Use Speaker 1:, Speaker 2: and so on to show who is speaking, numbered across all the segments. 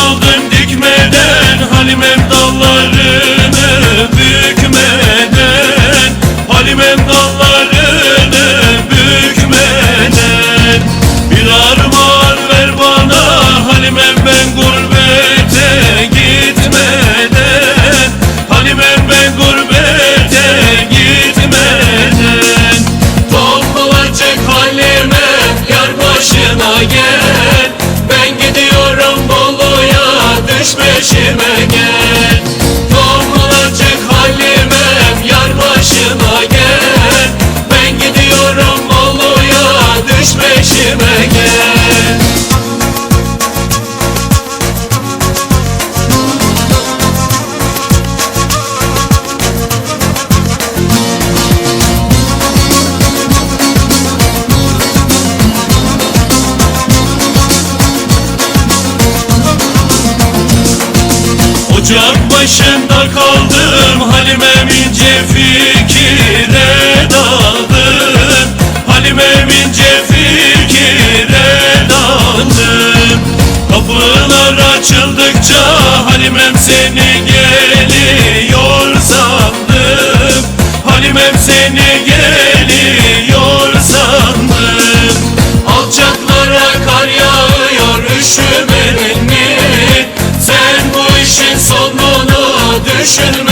Speaker 1: aldım dikmeden Halimem Ocak başında kaldım Halimem ince fikire daldım. Halimem ince fikire daldım. Kapılar açıldıkça Halimem seni geliyor sandım. Halimem seni geliyor National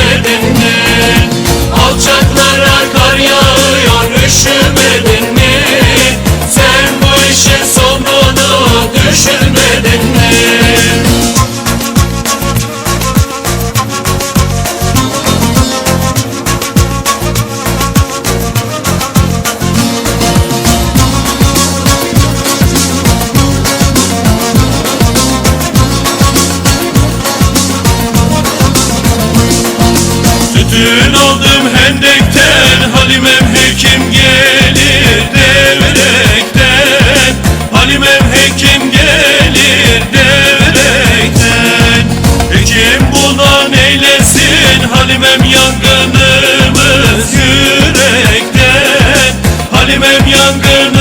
Speaker 1: aldım hendekten Halimem hekim gelir devrekten Halimem hekim gelir devrekten Hekim buna neylesin Halimem yangınımız yürekten. Halimem yangınımız